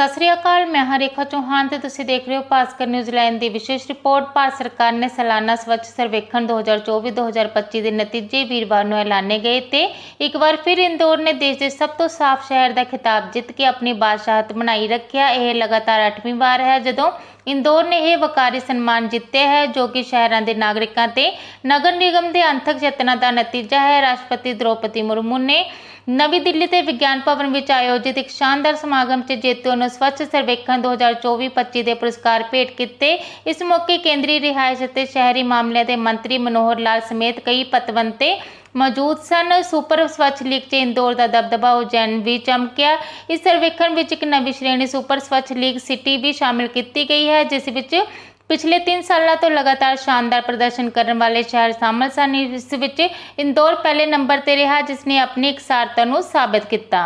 ਸਤਿ ਸ੍ਰੀ ਅਕਾਲ, ਮੈਂ ਹਾਂ ਰੇਖਾ ਚੌਹਾਨ ਤੇ ਤੁਸੀਂ ਦੇਖ ਰਹੇ ਹੋ ਭਾਸਕਰ ਨਿਊਜ਼ੀਲੈਂਡ ਦੀ ਵਿਸ਼ੇਸ਼ ਰਿਪੋਰਟ। ਭਾਰਤ ਸਰਕਾਰ ਨੇ ਸਾਲਾਨਾ ਸਵੱਛ ਸਰਵੇਖਣ 2024-2025 ਦੇ ਨਤੀਜੇ ਵੀਰਵਾਰ ਨੂੰ ਐਲਾਨੇ ਗਏ ਤੇ ਇੱਕ ਵਾਰ ਫਿਰ ਇੰਦੌਰ ਨੇ ਦੇਸ਼ ਦੇ ਸਭ ਤੋਂ ਸਾਫ਼ ਸ਼ਹਿਰ ਦਾ ਖਿਤਾਬ ਜਿੱਤ ਕੇ ਆਪਣੀ ਬਾਦਸ਼ਾਹਤ ਬਣਾਈ ਰੱਖਿਆ। ਇਹ ਲਗਾਤਾਰ 8ਵੀਂ ਵਾਰ ਹੈ ਜਦੋਂ ਇੰਦੌਰ ਨੇ ਇਹ ਵਕਾਰੀ ਸਨਮਾਨ ਜਿੱਤਿਆ ਹੈ, ਜੋ ਕਿ ਸ਼ਹਿਰਾਂ ਦੇ ਨਾਗਰਿਕਾਂ ਤੇ ਨਗਰ ਨਿਗਮ ਦੇ ਅੰਥਕ ਯਤਨਾਂ ਦਾ ਨਤੀਜਾ ਹੈ। ਰਾਸ਼ਟਰਪਤੀ ਦ੍ਰੋਪਦੀ ਮੁਰਮੂ ਨੇ ਨਵੀਂ ਦਿੱਲੀ ਦੇ ਵਿਗਿਆਨ ਭਵਨ ਵਿੱਚ ਆਯੋਜਿਤ ਇੱਕ ਸ਼ਾਨਦਾਰ ਸਮਾਗਮ 'ਚ ਜੇਤੂਆਂ ਨੂੰ ਸਵੱਛ ਸਰਵੇਖਣ 2024-25 ਦੇ ਪੁਰਸਕਾਰ ਭੇਟ ਕੀਤੇ। ਇਸ ਮੌਕੇ ਕੇਂਦਰੀ ਰਿਹਾਇਸ਼ ਅਤੇ ਸ਼ਹਿਰੀ ਮਾਮਲਿਆਂ ਦੇ ਮੰਤਰੀ ਮਨੋਹਰ ਲਾਲ ਸਮੇਤ ਕਈ ਪਤਵੰਤੇ ਮੌਜੂਦ ਸਨ। ਸੁਪਰ ਸਵੱਛ ਲੀਗ 'ਚ ਇੰਦੌਰ ਦਾ ਦਬਦਬਾ ਉਜੈਨ ਵੀ ਚਮਕਿਆ। ਇਸ ਸਰਵੇਖਣ ਵਿੱਚ ਇੱਕ ਨਵੀਂ ਸ਼੍ਰੇਣੀ ਸੁਪਰ ਸਵੱਛ ਲੀਗ ਸਿਟੀ ਵੀ ਸ਼ਾਮਿਲ ਕੀਤੀ ਗਈ ਹੈ, ਜਿਸ ਵਿੱਚ ਪਿਛਲੇ 3 ਸਾਲਾਂ ਤੋਂ ਲਗਾਤਾਰ ਸ਼ਾਨਦਾਰ ਪ੍ਰਦਰਸ਼ਨ ਕਰਨ ਵਾਲੇ ਸ਼ਹਿਰ ਸ਼ਾਮਲ ਸਨ ਇਸ ਵਿੱਚ ਇੰਦੌਰ ਪਹਿਲੇ ਨੰਬਰ ਤੇ ਰਿਹਾ ਜਿਸ ਨੇ ਆਪਣੀ ਇਕਸਾਰਤਾ ਨੂੰ ਸਾਬਤ ਕੀਤਾ।